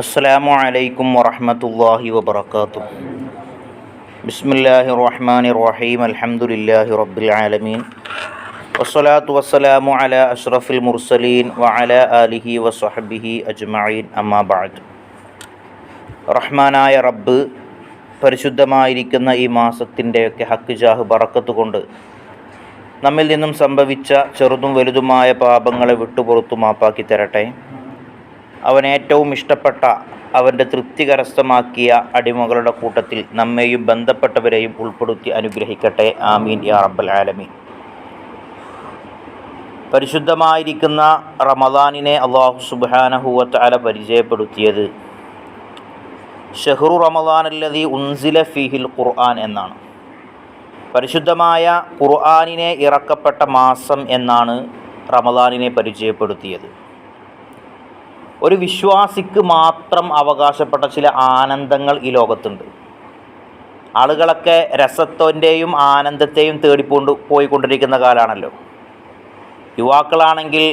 അസ്സാം വലൈക്കും വാഹമത്തല്ലാഹി വാത്തു ബിസ്മില്ലാഹി റഹ്മാൻ റഹീം. അലഹമുല്ലാഹി റബ്ബിൽ ആലമീൻ. വസ്സലാത്തു വസ്സലാമു അല അഷ്റഫിൽ മുർസലീൻ വഅല ആലിഹി വസ്ഹബിഹി അജ്മഈൻ. അമ്മാബാദ് റഹ്മാനായ റബ്ബ് പരിശുദ്ധമായിരിക്കുന്ന ഈ മാസത്തിന്റെയൊക്കെ ഹക്ക് ജാഹ് ബറക്കത്ത് കൊണ്ട് നമ്മിൽ നിന്നും സംഭവിച്ച ചെറുതും വലുതുമായ പാപങ്ങളെ വിട്ടുപുറത്തു മാപ്പാക്കി തരട്ടെ. അവൻ ഏറ്റവും ഇഷ്ടപ്പെട്ട അവന്റെ തൃപ്തി കരസ്ഥമാക്കിയ അടിമകളുടെ കൂട്ടത്തിൽ നമ്മെയും ബന്ധപ്പെട്ടവരെയും ഉൾപ്പെടുത്തി അനുഗ്രഹിക്കട്ടെ. ആമീൻ യാ റബ്ബൽ ആലമീൻ. പരിശുദ്ധമായിരിക്കുന്ന റമദാനിനെ അള്ളാഹു സുബാനഹുവത്ത് പരിചയപ്പെടുത്തിയത് ഷെഹ്റു റമദാൻ അല്ലതി ഉൻസില ഫിഹിൽ ഖുർആൻ എന്നാണ്. പരിശുദ്ധമായ ഖുർആാനിനെ ഇറക്കപ്പെട്ട മാസം എന്നാണ് റമദാനിനെ പരിചയപ്പെടുത്തിയത്. ഒരു വിശ്വാസിക്ക് മാത്രം അവകാശപ്പെട്ട ചില ആനന്ദങ്ങൾ ഈ ലോകത്തുണ്ട്. ആളുകളൊക്കെ രസത്തിന്റെയും ആനന്ദത്തെയും തേടിപ്പോണ്ട് പോയിക്കൊണ്ടിരിക്കുന്ന കാലമാണല്ലോ യുവാക്കളാണെങ്കിൽ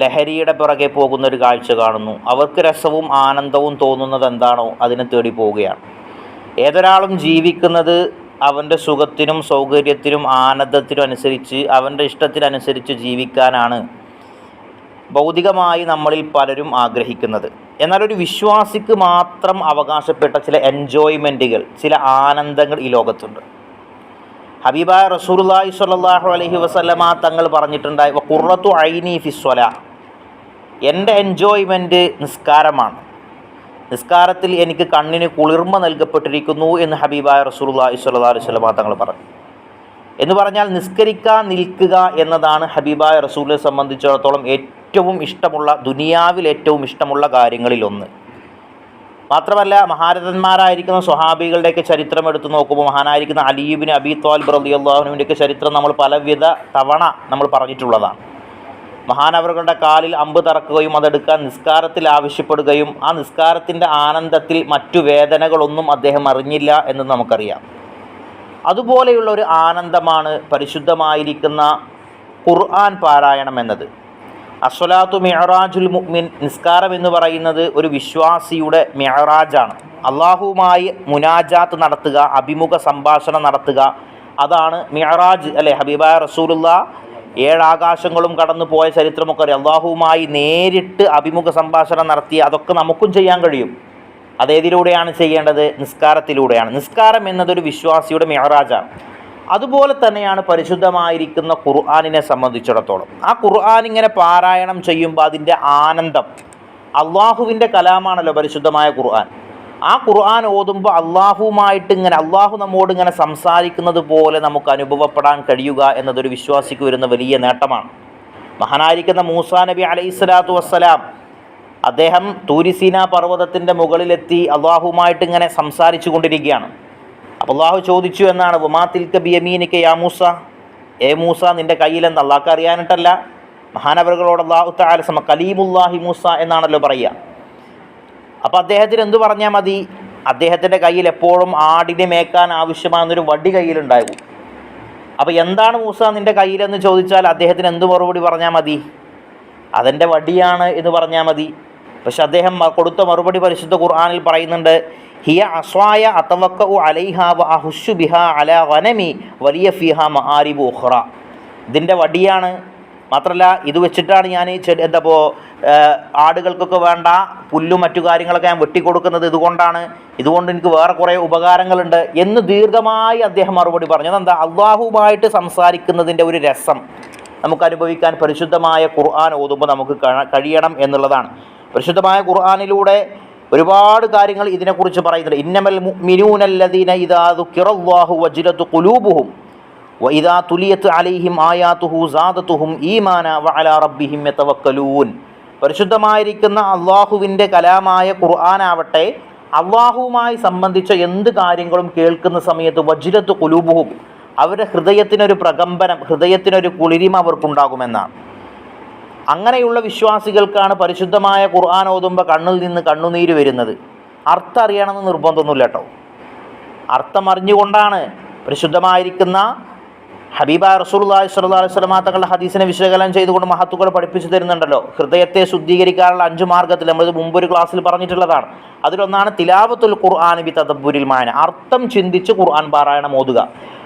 ലഹരിയുടെ പുറകെ പോകുന്ന ഒരു കാഴ്ച കാണുന്നു. അവർക്ക് രസവും ആനന്ദവും തോന്നുന്നത് എന്താണോ അതിനെ തേടി പോവുകയാണ് ഏതൊരാളും ജീവിക്കുന്നത് അവന്റെ സുഖത്തിനും സൗകര്യത്തിനും ആനന്ദത്തിനും അനുസരിച്ച് അവന്റെ ഇഷ്ടത്തിനനുസരിച്ച് ജീവിക്കാനാണ് ഭൗതികമായി നമ്മളിൽ പലരും ആഗ്രഹിക്കുന്നത്. എന്നാൽ ഒരു വിശ്വാസിക്ക് മാത്രം അവകാശപ്പെട്ട ചില എൻജോയ്മെന്റുകൾ ചില ആനന്ദങ്ങൾ ഈ ലോകത്തുണ്ട്. ഹബീബ റസൂലുള്ളാഹി സ്വല്ലല്ലാഹു അലഹി വസല്ലമ തങ്ങൾ പറഞ്ഞിട്ടുണ്ടായി കുറത്തു ഐനി ഫിസ്വല എന്റെ എൻജോയ്മെന്റ് നിസ്കാരമാണ്. നിസ്കാരത്തിൽ എനിക്ക് കണ്ണിന് കുളിർമ നൽകപ്പെട്ടിരിക്കുന്നു എന്ന് ഹബീബായ റസൂലുള്ളാഹി സ്വല്ലല്ലാഹു അലൈഹി തങ്ങൾ പറഞ്ഞു. എന്ന് പറഞ്ഞാൽ നിസ്കരിക്കാൻ നിൽക്കുക എന്നതാണ് ഹബീബായ റസൂലിനെ സംബന്ധിച്ചിടത്തോളം ഏറ്റവും ഇഷ്ടമുള്ള ദുനിയാവിൽ ഏറ്റവും ഇഷ്ടമുള്ള കാര്യങ്ങളിലൊന്ന്. മാത്രമല്ല മഹാരഥന്മാരായിരിക്കുന്ന സ്വഹാബികളുടെയൊക്കെ ചരിത്രം എടുത്തു നോക്കുമ്പോൾ മഹാനായിരിക്കുന്ന അലീബിന് അബി ത്വാലിബ് റലി അള്ളാഹുനുവിന്റെയൊക്കെ ചരിത്രം നമ്മൾ പലവിധ തവണ നമ്മൾ പറഞ്ഞിട്ടുള്ളതാണ്. മഹാനവറുകളുടെ കാലിൽ അമ്പ് തറക്കുകയും അതെടുക്കാൻ നിസ്കാരത്തിൽ ആവശ്യപ്പെടുകയും ആ നിസ്കാരത്തിന്റെ ആനന്ദത്തിൽ മറ്റു വേദനകളൊന്നും അദ്ദേഹം അറിഞ്ഞില്ല എന്ന് നമുക്കറിയാം. അതുപോലെയുള്ള ഒരു ആനന്ദമാണ് പരിശുദ്ധമായിരിക്കുന്ന ഖുർആൻ പാരായണം എന്നത്. അസ്വലാത്തു മെഹറാജുൽ മുഅ്മിൻ നിസ്കാരം എന്ന് പറയുന്നത് ഒരു വിശ്വാസിയുടെ മെഹറാജാണ് അള്ളാഹുവുമായി മുനാജാത്ത് നടത്തുക അഭിമുഖ സംഭാഷണം നടത്തുക അതാണ് മെഹറാജ് അല്ലെ? ഹബീബായ റസൂലുള്ള ഏഴാകാശങ്ങളും കടന്നു പോയ ചരിത്രമൊക്കെ അറിയാം. അള്ളാഹുവുമായി നേരിട്ട് അഭിമുഖ സംഭാഷണം നടത്തി അതൊക്കെ നമുക്കും ചെയ്യാൻ കഴിയും. അതേതിലൂടെയാണ് ചെയ്യേണ്ടത്? നിസ്കാരത്തിലൂടെയാണ്. നിസ്കാരം എന്നതൊരു വിശ്വാസിയുടെ മെഹറാജാണ് അതുപോലെ തന്നെയാണ് പരിശുദ്ധമായിരിക്കുന്ന ഖുർആാനിനെ സംബന്ധിച്ചിടത്തോളം. ആ ഖുർആൻ ഇങ്ങനെ പാരായണം ചെയ്യുമ്പോൾ അതിന്റെ ആനന്ദം അള്ളാഹുവിന്റെ കലാമാണല്ലോ പരിശുദ്ധമായ ഖുർആൻ. ആ ഖുർആൻ ഓതുമ്പോൾ അള്ളാഹുവുമായിട്ട് ഇങ്ങനെ അള്ളാഹു നമ്മോട് ഇങ്ങനെ സംസാരിക്കുന്നത് പോലെ നമുക്ക് അനുഭവപ്പെടാൻ കഴിയുക എന്നതൊരു വിശ്വാസിക്ക് വരുന്ന വലിയ നേട്ടമാണ്. മഹാനായിരിക്കുന്ന മൂസാ നബി അലൈഹി സ്വലാത്തു വസ്സലാം അദ്ദേഹം തൂരിസീന പർവതത്തിന്റെ മുകളിലെത്തി അള്ളാഹുമായിട്ട് ഇങ്ങനെ സംസാരിച്ചു കൊണ്ടിരിക്കുകയാണ്. അപ്പോൾ അള്ളാഹു ചോദിച്ചു എന്നാണ് വുമാ തിൽക്ക ബിയമീനിക്ക് യാ മൂസ? ഏ മൂസ നിന്റെ കയ്യിലെന്ന് അള്ളാഹ്ക്ക് അറിയാനിട്ടല്ല? മഹാനവറുകളോട് അള്ളാഹു താല സമ കലീമുല്ലാഹി മൂസ എന്നാണല്ലോ പറയുക അപ്പോൾ അദ്ദേഹത്തിന് എന്തു പറഞ്ഞാൽ മതി? അദ്ദേഹത്തിന്റെ കയ്യിൽ എപ്പോഴും ആടിനെ മേക്കാൻ ആവശ്യമാകുന്നൊരു വടി കയ്യിലുണ്ടാകും അപ്പോൾ എന്താണ് മൂസ നിന്റെ കയ്യിലെന്ന് ചോദിച്ചാൽ അദ്ദേഹത്തിന് എന്ത് മറുപടി പറഞ്ഞാൽ മതി? അതെന്റെ വടിയാണ് എന്ന് പറഞ്ഞാൽ മതി. പക്ഷെ അദ്ദേഹം കൊടുത്ത മറുപടി പരിശുദ്ധ ഖുർആാനിൽ പറയുന്നുണ്ട് ഹിയ അസ്വായ അതവക്ക വലിയ ഇതിന്റെ വടിയാണ്. മാത്രമല്ല ഇത് വെച്ചിട്ടാണ് ഞാൻ ചെടി എന്താ ആടുകൾക്കൊക്കെ വേണ്ട പുല്ലും മറ്റു കാര്യങ്ങളൊക്കെ ഞാൻ വെട്ടിക്കൊടുക്കുന്നത് ഇതുകൊണ്ടാണ്. ഇതുകൊണ്ട് എനിക്ക് വേറെ കുറേ ഉപകാരങ്ങളുണ്ട് എന്ന് ദീർഘമായി അദ്ദേഹം മറുപടി പറഞ്ഞു. അതെന്താ? അള്ളാഹുമായിട്ട് സംസാരിക്കുന്നതിന്റെ ഒരു രസം നമുക്ക് അനുഭവിക്കാൻ പരിശുദ്ധമായ ഖുർആൻ ഓതുമ്പോൾ നമുക്ക് കഴിയണം എന്നുള്ളതാണ്. പരിശുദ്ധമായ ഖുർആാനിലൂടെ ഒരുപാട് കാര്യങ്ങൾ ഇതിനെക്കുറിച്ച് പറയുന്നുണ്ട്. ഇന്നമൽ മിനൂനല്ലദീന ഇദാ ദുക്കിറല്ലാഹു വജ്ലത്തു ഖുലൂബുഹും വഇദാ തുലിയത്ത് അലൈഹിം ആയാത്തുഹു സാദത്തുഹും ഈമാന വഅലാ റബ്ബിഹിം യതവക്കലൂൻ. പരിശുദ്ധമായിരിക്കുന്ന അള്ളാഹുവിന്റെ കലാമായ ഖുർആനാവട്ടെ അള്ളാഹുവുമായി സംബന്ധിച്ച എന്ത് കാര്യങ്ങളും കേൾക്കുന്ന സമയത്ത് വജ്രത്ത് കുലൂബുഹും അവരുടെ ഹൃദയത്തിനൊരു പ്രകമ്പനം ഹൃദയത്തിനൊരു കുളിരിമ അവർക്കുണ്ടാകുമെന്നാണ്. അങ്ങനെയുള്ള വിശ്വാസികൾക്കാണ് പരിശുദ്ധമായ ഖുർആൻ ഓതുമ്പോൾ കണ്ണിൽ നിന്ന് കണ്ണുനീര് വരുന്നത്. അർത്ഥം അറിയണമെന്ന് നിർബന്ധമൊന്നുമില്ല കേട്ടോ. അർത്ഥം അറിഞ്ഞുകൊണ്ടാണ് പരിശുദ്ധമായിരിക്കുന്ന ഹബീബ റസൂലുള്ളാഹി സ്വല്ലാ അലൈഹി വസല്ലമ തങ്ങളുടെ ഹദീസിനെ വിശകലനം ചെയ്തുകൊണ്ട് മഹത്തുക്കൾ പഠിപ്പിച്ചു തരുന്നുണ്ടല്ലോ. ഹൃദയത്തെ ശുദ്ധീകരിക്കാനുള്ള അഞ്ച് മാർഗത്തിൽ നമ്മൾ മുമ്പ് ഒരു ക്ലാസ്സിൽ പറഞ്ഞിട്ടുള്ളതാണ്. അതിലൊന്നാണ് തിലാവത്തുൽ ഖുർആൻ ബി തദബുരിൽ മാന. അർത്ഥം ചിന്തിച്ച് ഖുർആൻ പാരായണം ഓതുക.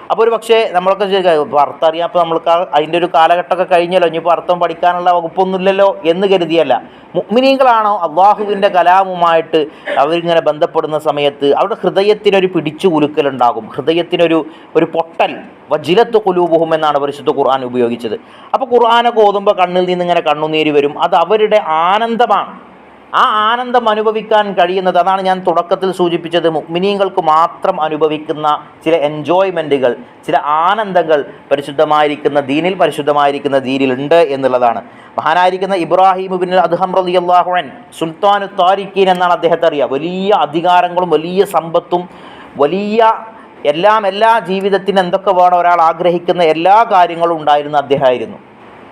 അപ്പോൾ ഒരു പക്ഷേ നമ്മളൊക്കെ ഇപ്പോൾ അർത്ഥം അറിയാപ്പോൾ നമ്മൾക്ക് അതിന്റെ ഒരു കാലഘട്ടമൊക്കെ കഴിഞ്ഞല്ലോ ഇനിയിപ്പോൾ അർത്ഥം പഠിക്കാനുള്ള വകുപ്പൊന്നുമില്ലല്ലോ എന്ന് കരുതിയല്ല. മുഗ്മിനീകളാണോ അള്ളാഹുവിന്റെ കലാമുമായിട്ട് അവരിങ്ങനെ ബന്ധപ്പെടുന്ന സമയത്ത് അവരുടെ ഹൃദയത്തിനൊരു പിടിച്ചു കുലുക്കലുണ്ടാകും ഹൃദയത്തിനൊരു ഒരു പൊട്ടൽ. വജിലത്ത് കുലൂബുഹും എന്നാണ് പരിശുദ്ധ ഖുർആൻ ഉപയോഗിച്ചത്. അപ്പോൾ ഖുർആനൊക്കെ ഓതുമ്പോൾ കണ്ണിൽ നിന്ന് ഇങ്ങനെ കണ്ണുനീര് വരും. അത് അവരുടെ ആനന്ദമാണ്. ആ ആനന്ദം അനുഭവിക്കാൻ കഴിയുന്നത് അതാണ് ഞാൻ തുടക്കത്തിൽ സൂചിപ്പിച്ചത്. മുഗ്മിനീങ്ങൾക്ക് മാത്രം അനുഭവിക്കുന്ന ചില എൻജോയ്മെന്റുകൾ ചില ആനന്ദങ്ങൾ പരിശുദ്ധമായിരിക്കുന്ന ദീനിൽ പരിശുദ്ധമായിരിക്കുന്ന ദീനിലുണ്ട് എന്നുള്ളതാണ്. മഹാനായിരിക്കുന്ന ഇബ്രാഹിം ബിൻ അദ്ഹം റലി അള്ളാഹുൻ സുൽത്താനു താരിഖീൻ എന്നാണ് അദ്ദേഹത്തെ അറിയുക. വലിയ അധികാരങ്ങളും വലിയ സമ്പത്തും വലിയ എല്ലാം എല്ലാ ജീവിതത്തിന് എന്തൊക്കെ വേണം ഒരാൾ ആഗ്രഹിക്കുന്ന എല്ലാ കാര്യങ്ങളും ഉണ്ടായിരുന്ന അദ്ദേഹമായിരുന്നു.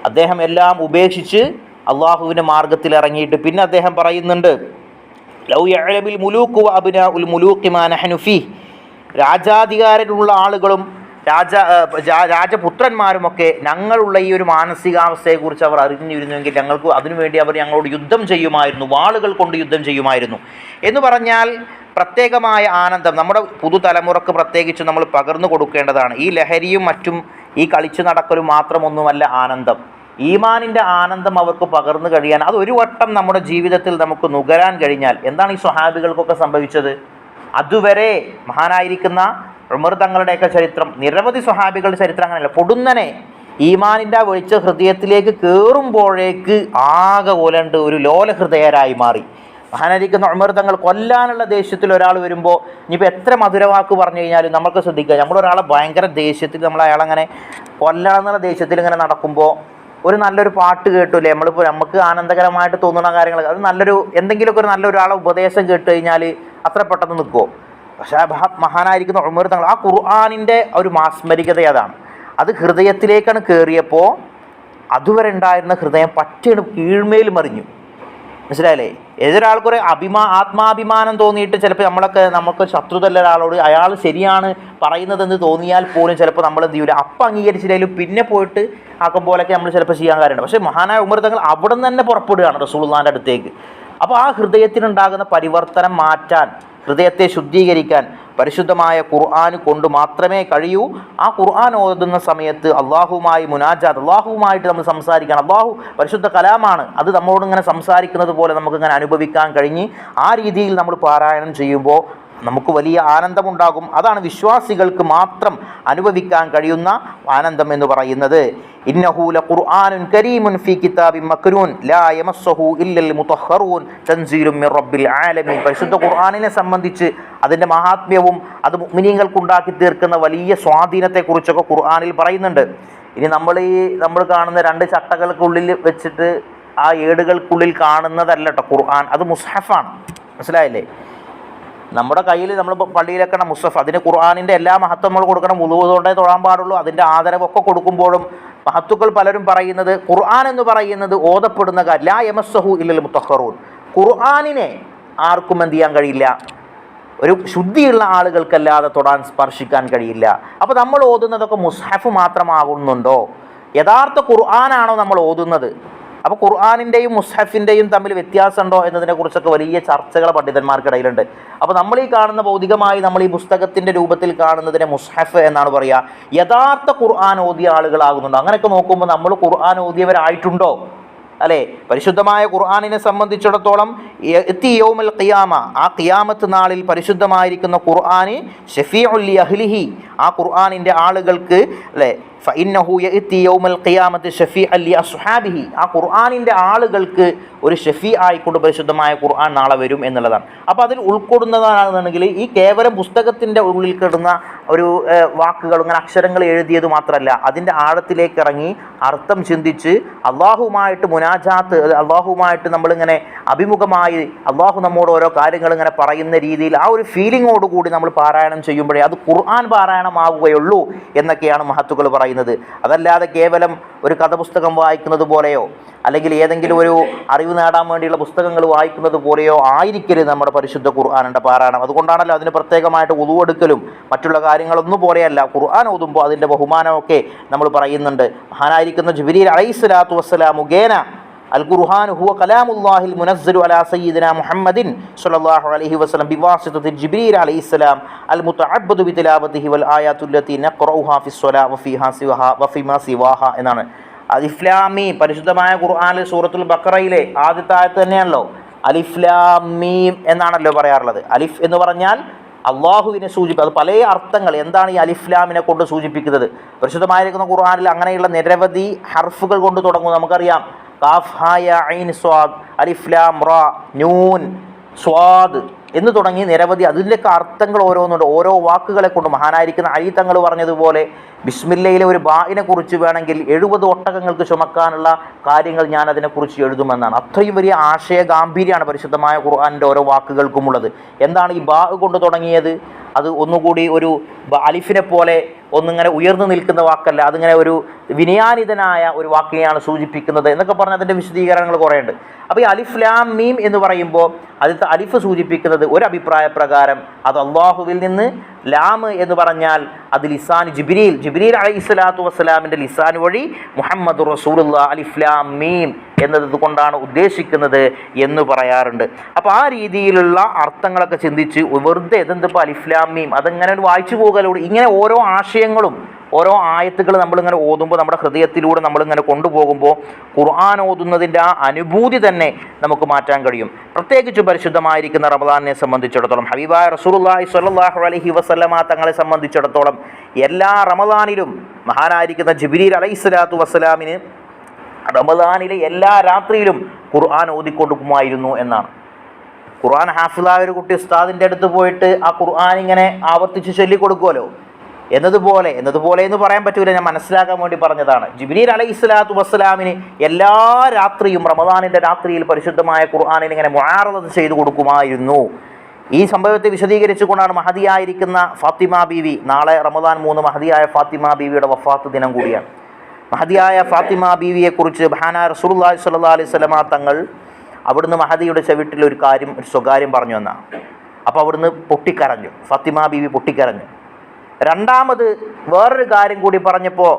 അദ്ദേഹം എല്ലാം ഉപേക്ഷിച്ച് അള്ളാഹുവിന്റെ മാർഗത്തിൽ ഇറങ്ങിയിട്ട് പിന്നെ അദ്ദേഹം പറയുന്നുണ്ട് ലൗ യഅലമിൽ അബിന ഉൽ മുലൂക്കി മാനഹനുഫി രാജാധികാരമുള്ള ആളുകളും രാജ രാജപുത്രന്മാരുമൊക്കെ ഞങ്ങളുള്ള ഈ ഒരു മാനസികാവസ്ഥയെക്കുറിച്ച് അവർ അറിഞ്ഞിരുന്നുവെങ്കിൽ ഞങ്ങൾക്ക് അതിനുവേണ്ടി അവർ ഞങ്ങളോട് യുദ്ധം ചെയ്യുമായിരുന്നു വാളുകൾ കൊണ്ട് യുദ്ധം ചെയ്യുമായിരുന്നു. എന്ന് പറഞ്ഞാൽ പ്രത്യേകമായ ആനന്ദം നമ്മുടെ പുതുതലമുറക്ക് പ്രത്യേകിച്ച് നമ്മൾ പകർന്നു കൊടുക്കേണ്ടതാണ്. ഈ ലഹരിയും മറ്റും ഈ കളിച്ചു നടക്കലും മാത്രമൊന്നുമല്ല ആനന്ദം. ഈമാനിന്റെ ആനന്ദം അവർക്ക് പകർന്നു കഴിയാൻ അത് ഒരു വട്ടം നമ്മുടെ ജീവിതത്തിൽ നമുക്ക് നുകരാൻ കഴിഞ്ഞാൽ എന്താണ് ഈ സ്വഹാബികൾക്കൊക്കെ സംഭവിച്ചത്? അതുവരെ മഹാനായിരിക്കുന്ന ഉമർ തങ്ങളുടെയൊക്കെ ചരിത്രം നിരവധി സ്വഹാബികളുടെ ചരിത്രം അങ്ങനെയല്ല. പൊടുന്നനെ ഈമാനിന്റെ ആ വെളിച്ച ഹൃദയത്തിലേക്ക് കയറുമ്പോഴേക്ക് ആകെ കൊലണ്ട് ഒരു ലോല ഹൃദയരായി മാറി. മഹാനായിരിക്കുന്ന ഉമർ തങ്ങൾ കൊല്ലാനുള്ള ദേഷ്യത്തിൽ ഒരാൾ വരുമ്പോൾ ഇനിയിപ്പോൾ എത്ര മധുരവാക്ക് പറഞ്ഞു കഴിഞ്ഞാലും നമുക്ക് ശ്രദ്ധിക്കുക നമ്മളൊരാളെ ഭയങ്കര ദേഷ്യത്തിൽ നമ്മൾ അയാളങ്ങനെ കൊല്ലണം എന്നുള്ള ദേഷ്യത്തിൽ ഇങ്ങനെ നടക്കുമ്പോൾ ഒരു നല്ലൊരു പാട്ട് കേട്ടില്ലേ നമ്മളിപ്പോൾ നമുക്ക് ആനന്ദകരമായിട്ട് തോന്നുന്ന കാര്യങ്ങൾ അത് നല്ലൊരു എന്തെങ്കിലുമൊക്കെ ഒരു നല്ലൊരാളെ ഉപദേശം കേട്ട് കഴിഞ്ഞാൽ അത്ര പെട്ടെന്ന് നിൽക്കുമോ പക്ഷേ മഹാനായിരിക്കുന്ന ഉമർ തങ്ങൾ ആ ഖുർആാനിന്റെ ഒരു മാസ്മരികത അതാണ്. അത് ഹൃദയത്തിലേക്കാണ് കയറിയപ്പോൾ അതുവരെ ഉണ്ടായിരുന്ന ഹൃദയം പറ്റയാണ് കീഴ്മേൽ മറിഞ്ഞു. മനസ്സിലായില്ലേ? ഏതൊരാൾക്കൊരു അഭിമാ ആത്മാഭിമാനം തോന്നിയിട്ട് ചിലപ്പോൾ നമ്മളൊക്കെ നമുക്ക് ശത്രുതല്ല ഒരാളോട് അയാൾ ശരിയാണ് പറയുന്നതെന്ന് തോന്നിയാൽ പോലും ചിലപ്പോൾ നമ്മൾ എന്ത് ചെയ്യൂല. അപ്പം അംഗീകരിച്ചില്ലെങ്കിലും പിന്നെ പോയിട്ട് ആക്കം നമ്മൾ ചിലപ്പോൾ ചെയ്യാൻ കാര്യമുണ്ട്. പക്ഷേ മഹാനായ ഉമർ തങ്ങൾ അവിടെ നിന്ന് തന്നെ പുറപ്പെടുകയാണ് റസൂൾഖാന്റെ അടുത്തേക്ക്. അപ്പോൾ ആ ഹൃദയത്തിനുണ്ടാകുന്ന പരിവർത്തനം മാറ്റാൻ ഹൃദയത്തെ ശുദ്ധീകരിക്കാൻ പരിശുദ്ധമായ ഖുർആൻ കൊണ്ട് മാത്രമേ കഴിയൂ. ആ ഖുർആൻ ഓതുന്ന സമയത്ത് അള്ളാഹുമായി മുനാജാത്ത് അള്ളാഹുവുമായിട്ട് നമ്മൾ സംസാരിക്കണം. അള്ളാഹു പരിശുദ്ധ കലാമാണ്. അത് നമ്മളോട് ഇങ്ങനെ സംസാരിക്കുന്നത് പോലെ നമുക്കിങ്ങനെ അനുഭവിക്കാൻ കഴിഞ്ഞ് ആ രീതിയിൽ നമ്മൾ പാരായണം ചെയ്യുമ്പോൾ നമുക്ക് വലിയ ആനന്ദമുണ്ടാകും. അതാണ് വിശ്വാസികൾക്ക് മാത്രം അനുഭവിക്കാൻ കഴിയുന്ന ആനന്ദം എന്ന് പറയുന്നത്. ഇന്നഹൂല ഖുർആാനുൻ കരീമുൻ ഫി കിതാബി മക്രൂൻ ലാ യമസ്സഹു ഇല്ലൽ മുത്തഹറൂൻ തൻസീലും മിർ റബ്ബിൽ ആലമീൻ. പരിശുദ്ധ ഖുർആനിനെ സംബന്ധിച്ച് അതിന്റെ മഹാത്മ്യവും അത് മുഅ്മിനീങ്ങൾക്ക് ഉണ്ടാക്കി തീർക്കുന്ന വലിയ സ്വാധീനത്തെക്കുറിച്ചൊക്കെ ഖുർആനിൽ പറയുന്നുണ്ട്. ഇനി നമ്മൾ ഈ നമ്മൾ കാണുന്ന രണ്ട് ചട്ടകൾക്കുള്ളിൽ വെച്ചിട്ട് ആ ഏടുകൾക്കുള്ളിൽ കാണുന്നതല്ലട്ടോ ഖുർആൻ. അത് മുസ്ഹഫാണ്. മനസ്സിലായില്ലേ? നമ്മുടെ കയ്യിൽ നമ്മൾ പള്ളിയിലൊക്കെ മുസ്തഫ് അതിന് ഖുർആാനിന്റെ എല്ലാ മഹത്വം നമ്മൾ കൊടുക്കണം. ഉതുകൊണ്ടേ തൊഴാൻ പാടുള്ളൂ. അതിന്റെ ആദരവൊക്കെ കൊടുക്കുമ്പോഴും മഹത്തുക്കൾ പലരും പറയുന്നത് ഖുർആൻ എന്ന് പറയുന്നത് ഓതപ്പെടുന്ന കാര്യം ലാ യമസ്സഹു ഇല്ലൽ മുത്തഹറൂൻ ഖുർആാനിനെ ആർക്കും എന്ത് ചെയ്യാൻ കഴിയില്ല. ഒരു ശുദ്ധിയുള്ള ആളുകൾക്കല്ലാതെ തൊടാൻ സ്പർശിക്കാൻ കഴിയില്ല. അപ്പോൾ നമ്മൾ ഓതുന്നതൊക്കെ മുസ്ഹഫ് മാത്രമാകുന്നുണ്ടോ യഥാർത്ഥ ഖുർആനാണോ നമ്മൾ ഓതുന്നത്? അപ്പോൾ ഖുർആാനിന്റെയും മുസ്ഹഫിന്റെയും തമ്മിൽ വ്യത്യാസമുണ്ടോ എന്നതിനെക്കുറിച്ചൊക്കെ വലിയ ചർച്ചകൾ പണ്ഡിതന്മാർക്കിടയിലുണ്ട് അപ്പോൾ നമ്മൾ ഈ കാണുന്ന ഭൗതികമായി നമ്മൾ ഈ പുസ്തകത്തിന്റെ രൂപത്തിൽ കാണുന്നതിനെ മുസ്ഹഫ് എന്നാണ് പറയുക യഥാർത്ഥ ഖുർആൻ ഓതിയ ആളുകളാകുന്നുണ്ടോ. അങ്ങനെയൊക്കെ നോക്കുമ്പോൾ നമ്മൾ ഖുർആൻ ഓതിയവരായിട്ടുണ്ടോ? അല്ലേ? പരിശുദ്ധമായ ഖുർആാനിനെ സംബന്ധിച്ചിടത്തോളം എത്തി യോമൽ ഖിയാമ. ആ ഖിയാമത്ത് നാളിൽ പരിശുദ്ധമായിരിക്കുന്ന ഖുർആാന് ഷഫീഉല്ലി അഹ്ലിഹി ആ ഖുർആാനിന്റെ ആളുകൾക്ക് അല്ലേ ആ ഖുർആാനിന്റെ ആളുകൾക്ക് ഒരു ഷഫീ ആയിക്കൊണ്ട് പരിശുദ്ധമായ ഖുർആൻ നാളെ വരും എന്നുള്ളതാണ്. അപ്പോൾ അതിൽ ഉൾക്കൊള്ളുന്നതാണെന്നുണ്ടെങ്കിൽ ഈ കേവലം പുസ്തകത്തിന്റെ ഉള്ളിൽ കിടന്ന ഒരു വാക്കുകൾ ഇങ്ങനെ അക്ഷരങ്ങൾ എഴുതിയത് മാത്രമല്ല അതിന്റെ ആഴത്തിലേക്ക് ഇറങ്ങി അർത്ഥം ചിന്തിച്ച് അള്ളാഹുമായിട്ട് മുനാജാത്ത് അള്ളാഹുമായിട്ട് നമ്മളിങ്ങനെ അഭിമുഖമായി അള്ളാഹു നമ്മോട് ഓരോ കാര്യങ്ങൾ ഇങ്ങനെ പറയുന്ന രീതിയിൽ ആ ഒരു ഫീലിങ്ങോട് കൂടി നമ്മൾ പാരായണം ചെയ്യുമ്പോഴേ അത് ഖുർആൻ പാരായണമാവുകയുള്ളൂ എന്നൊക്കെയാണ് മഹത്തുക്കൾ പറയുന്നത്. പറയുന്നത്. അതല്ലാതെ കേവലം ഒരു കഥ പുസ്തകം വായിക്കുന്നത് പോലെയോ അല്ലെങ്കിൽ ഏതെങ്കിലും ഒരു അറിവ് നേടാൻ വേണ്ടിയുള്ള പുസ്തകങ്ങൾ വായിക്കുന്നത് പോലെയോ ആയിരിക്കരുത് നമ്മുടെ പരിശുദ്ധ ഖുർആാനിന്റെ പാരായണം. അതുകൊണ്ടാണല്ലോ അതിന് പ്രത്യേകമായിട്ട് ഉതുവെടുക്കലും മറ്റുള്ള കാര്യങ്ങളൊന്നും പോലെയല്ല. ഖുർആൻ ഓതുമ്പോൾ അതിന്റെ ബഹുമാനമൊക്കെ നമ്മൾ പറയുന്നുണ്ട്. മഹാനായിരിക്കുന്ന ജുബിരി അലൈഹി സ്വലാത്തു വസ്സലാം മുഖേന അൽ ഖുർആൻ ഹുവ കലാമുല്ലാഹിൽ മുനസ്സലു അലാ സയ്യിദിന മുഹമ്മദിൻ സ്വല്ലല്ലാഹു അലൈഹി വസല്ലം ബിവാസിതത്തി ജിബ്രീൽ അലൈഹിസ്സലാം അൽ മുതഅബ്ബദു ബിതിലാവതിഹി വൽ ആയാത്തുല്ലത്തി നഖറഉഹാ ഫിസ് സ്വലാ വഫീഹാ സിവഹ വഫീമാ സിവാഹാ എന്നാണ്. അലിഫ്ലാമി പരിശുദ്ധമായ ഖുർആനിൽ സൂറത്തുൽ ബക്കറയിലെ ആദ്യത്തെ ആയത്ത് തന്നെയാണല്ലോ. അലിഫ്ലാമീം എന്നാണല്ലോ പറയാറുള്ളത്. അലിഫ് എന്ന് പറഞ്ഞാൽ അള്ളാഹുവിനെ സൂചിപ്പി അത് പല അർത്ഥങ്ങൾ എന്താണ് ഈ അലിഫ്ലാമിനെ കൊണ്ട് സൂചിപ്പിക്കുന്നത്. പരിശുദ്ധമായിരിക്കുന്ന ഖുർആാനിൽ അങ്ങനെയുള്ള നിരവധി ഹർഫുകൾ കൊണ്ട് തുടങ്ങും നമുക്കറിയാം. കാഫ് ഹായ ഐൻ സ്വാദ് അലിഫ്ലാം റ നൂൻ സ്വാദ് എന്ന് തുടങ്ങി നിരവധി അതിന്റെയൊക്കെ അർത്ഥങ്ങൾ ഓരോന്നുണ്ട്. ഓരോ വാക്കുകളെ കൊണ്ട് മഹാനായിരിക്കുന്ന അലി തങ്ങൾ പറഞ്ഞതുപോലെ ബിസ്മില്ലയിലെ ഒരു ബായിനെ കുറിച്ച് വേണമെങ്കിൽ എഴുപത് ഒട്ടകങ്ങൾക്ക് ചുമക്കാനുള്ള കാര്യങ്ങൾ ഞാൻ അതിനെക്കുറിച്ച് എഴുതുമെന്നാണ്. അത്രയും വലിയ ആശയ ഗാംഭീര്യമാണ് പരിശുദ്ധമായ ഖുർആാനിന്റെ ഓരോ വാക്കുകൾക്കുമുള്ളത്. എന്താണ് ഈ ബാ കൊണ്ട് തുടങ്ങിയത്? അത് ഒന്നുകൂടി ഒരു അലിഫിനെ പോലെ ഒന്നിങ്ങനെ ഉയർന്നു നിൽക്കുന്ന വാക്കല്ല അതിങ്ങനെ ഒരു വിനയാനിതനായ ഒരു വാക്കിനെയാണ് സൂചിപ്പിക്കുന്നത് എന്നൊക്കെ പറഞ്ഞ അതിന്റെ വിശദീകരണങ്ങൾ കുറേ ഉണ്ട് അപ്പോൾ ഈ അലിഫ് ലാം മീം എന്ന് പറയുമ്പോൾ അതിലത്തെ അലിഫ് സൂചിപ്പിക്കുന്നത് ഒരു അഭിപ്രായ പ്രകാരം അത് അള്ളാഹുവിൽ നിന്ന് ലാം എന്ന് പറഞ്ഞാൽ അത് ലിസാൻ ജിബ്രീൽ. ജിബ്രീൽ അലൈഹി സ്വലാത്തു വസ്സലാമിന്റെ ലിസാൻ വഴി മുഹമ്മദ് റസൂലുള്ള അലിഫ് ലാം മീം എന്നത് കൊണ്ടാണ് ഉദ്ദേശിക്കുന്നത് എന്ന് പറയാറുണ്ട്. അപ്പോൾ ആ രീതിയിലുള്ള അർത്ഥങ്ങളൊക്കെ ചിന്തിച്ച് വെറുതെ ഇതെന്തിപ്പോൾ അലിഫ്ലാമിയും അതങ്ങനെ ഒരു വായിച്ചു പോകലോട് ഇങ്ങനെ ഓരോ ആശയങ്ങളും ഓരോ ആയത്തുകൾ നമ്മളിങ്ങനെ ഓതുമ്പോൾ നമ്മുടെ ഹൃദയത്തിലൂടെ നമ്മളിങ്ങനെ കൊണ്ടുപോകുമ്പോൾ ഖുർആൻ ഓതുന്നതിന്റെ ആ അനുഭൂതി തന്നെ നമുക്ക് മാറ്റാൻ കഴിയും. പ്രത്യേകിച്ച് പരിശുദ്ധമായിരിക്കുന്ന റമദാനെ സംബന്ധിച്ചിടത്തോളം ഹബീബായ റസൂലുള്ളാഹി സ്വല്ലല്ലാഹു അലൈഹി വസല്ലമ തങ്ങളെ സംബന്ധിച്ചിടത്തോളം എല്ലാ റമദാനിലും മഹാനായിരിക്കുന്ന ജിബ്രീൽ അലൈഹി സ്വലാത്തു വസ്സലാമിന് റമദാനിലെ എല്ലാ രാത്രിയിലും ഖുർആൻ ഓതിക്കൊടുക്കുമായിരുന്നു എന്നാണ്. ഖുർആൻ ഹാഫിളായ ഒരു കുട്ടി ഉസ്താദിന്റെ അടുത്ത് പോയിട്ട് ആ ഖുർആൻ ഇങ്ങനെ ആവർത്തിച്ച് ചൊല്ലിക്കൊടുക്കുമല്ലോ എന്നതുപോലെ എന്നതുപോലെ എന്ന് പറയാൻ പറ്റൂല ഞാൻ മനസ്സിലാക്കാൻ വേണ്ടി പറഞ്ഞതാണ്. ജിബ്രീൽ അലൈഹി സ്വലാത്തു വസ്സലാമിന് എല്ലാ രാത്രിയും റമദാനിന്റെ രാത്രിയിൽ പരിശുദ്ധമായ ഖുർആാനിന് ഇങ്ങനെ മുഴാറത് ചെയ്തു കൊടുക്കുമായിരുന്നു. ഈ സംഭവത്തെ വിശദീകരിച്ചുകൊണ്ടാണ് മഹതിയായിരിക്കുന്ന ഫാത്തിമ ബീവി നാളെ റമദാൻ മൂന്ന് മഹതിയായ ഫാത്തിമ ബീവിയുടെ വഫാത്ത് ദിനം കൂടിയാണ്. മഹതിയായ ഫാത്തിമ ബീവിയെ കുറിച്ച് ബഹാന റസൂലുള്ളാഹി സ്വല്ലല്ലാഹി അലൈഹി വസല്ലമ തങ്ങൾ അവിടുന്ന് മഹദിയുടെ ചവിട്ടിൽ ഒരു കാര്യം ഒരു സ്വകാര്യം പറഞ്ഞു എന്നാ. അപ്പോൾ അവിടുന്ന് പൊട്ടിക്കരഞ്ഞു. ഫാത്തിമ ബീവി പൊട്ടിക്കരഞ്ഞു. രണ്ടാമത് വേറൊരു കാര്യം കൂടി പറഞ്ഞപ്പോൾ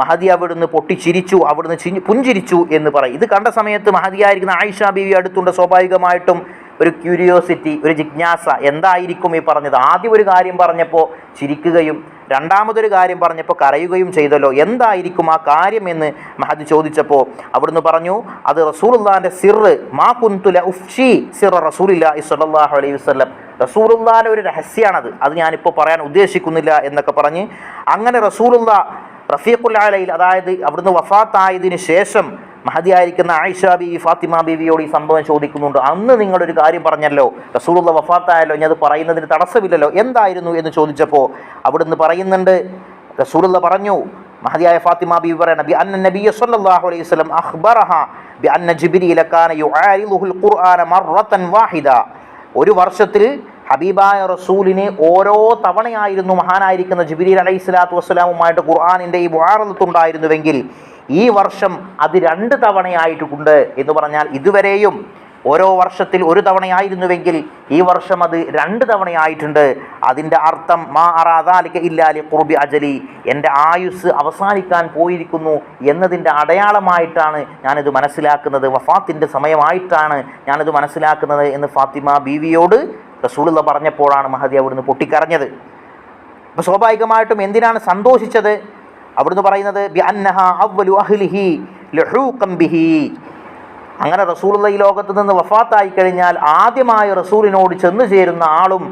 മഹദി അവിടുന്ന് പൊട്ടിച്ചിരിച്ചു അവിടുന്ന് ചിരി പുഞ്ചിരിച്ചു എന്ന് പറയും. ഇത് കണ്ട സമയത്ത് മഹദിയായിരിക്കുന്ന ആയിഷ ബീവി അടുത്തുണ്ട്. സ്വാഭാവികമായിട്ടും ഒരു ക്യൂരിയോസിറ്റി ഒരു ജിജ്ഞാസ എന്തായിരിക്കും ഈ പറഞ്ഞത്? ആദ്യം ഒരു കാര്യം പറഞ്ഞപ്പോൾ ചിരിക്കുകയും രണ്ടാമതൊരു കാര്യം പറഞ്ഞപ്പോൾ കരയുകയും ചെയ്തല്ലോ. എന്തായിരിക്കും ആ കാര്യം എന്ന് മഹദ് ചോദിച്ചപ്പോൾ അവിടുന്ന് പറഞ്ഞു അത് റസൂലുള്ളാന്റെ സിറ് മാ കുന്തുല ഉഫ്ഷി സിറ റസൂലില്ല സ്വല്ലല്ലാഹു അലൈഹി വസല്ലം. റസൂലുള്ളാന്റെ ഒരു രഹസ്യമാണത് അത് ഞാനിപ്പോൾ പറയാൻ ഉദ്ദേശിക്കുന്നില്ല എന്നൊക്കെ പറഞ്ഞ് അങ്ങനെ റസൂലുള്ള റഫീഖുൽ ആലയിൽ അതായത് അവിടുന്ന് വഫാത്തായതിനു ശേഷം മഹദിയായിരിക്കുന്ന ആയിഷ ബിവി ഫാത്തിമ ബിവിയോട് ഈ സംഭവം ചോദിക്കുന്നുണ്ട്. അന്ന് നിങ്ങളൊരു കാര്യം പറഞ്ഞല്ലോ റസൂലുള്ള വഫാത്തായല്ലോ ഞാൻ അത് പറയുന്നതിന് തടസ്സമില്ലല്ലോ എന്തായിരുന്നു എന്ന് ചോദിച്ചപ്പോൾ അവിടുന്ന് പറയുന്നുണ്ട് റസൂലുള്ള പറഞ്ഞു മഹതിയായ ഫാത്തിമ ബിബി പറയണം ബി അന്ന നബിയ സല്ലല്ലാഹു അലൈഹി വസല്ലം അഖ്ബറഹ ബി അന്ന ജിബ്രീല ഖുർആന വാഹിദ. ഒരു വർഷത്തിൽ ഹബീബായ റസൂലിനെ ഓരോ തവണയായിരുന്നു മഹാനായിരിക്കുന്ന ജിബിരി അലൈഹി സ്വലാത്തു വസ്സലാമുമായിട്ട് ഖുർആാനിന്റെ ഈ മുഹാറത്തുണ്ടായിരുന്നുവെങ്കിൽ ഈ വർഷം അത് രണ്ട് തവണയായിട്ടുണ്ട് എന്ന് പറഞ്ഞാൽ ഇതുവരെയും ഓരോ വർഷത്തിൽ ഒരു തവണയായിരുന്നുവെങ്കിൽ ഈ വർഷം അത് രണ്ട് തവണയായിട്ടുണ്ട്. അതിന്റെ അർത്ഥം മാ അറാദാലിക്ക ഇല്ലാലി കുർബി അജലി എന്റെ ആയുസ് അവസാനിക്കാൻ പോയിരിക്കുന്നു എന്നതിന്റെ അടയാളമായിട്ടാണ് ഞാനിത് മനസ്സിലാക്കുന്നത്. വഫാത്തിന്റെ സമയമായിട്ടാണ് ഞാനിത് മനസ്സിലാക്കുന്നത് എന്ന് ഫാത്തിമ ബീവിയോട് റസൂലുള്ള പറഞ്ഞപ്പോഴാണ് മഹദി അവിടുന്ന് പൊട്ടിക്കരഞ്ഞത്. അപ്പോൾ സ്വാഭാവികമായിട്ടും എന്തിനാണ് സന്തോഷിച്ചത്? അവിടുന്ന് പറയുന്നത് അങ്ങനെ റസൂലുള്ള ഈ ലോകത്ത് നിന്ന് വഫാത്തായി കഴിഞ്ഞാൽ ആദ്യമായി റസൂലിനോട് ചെന്നു ചേരുന്ന ആളും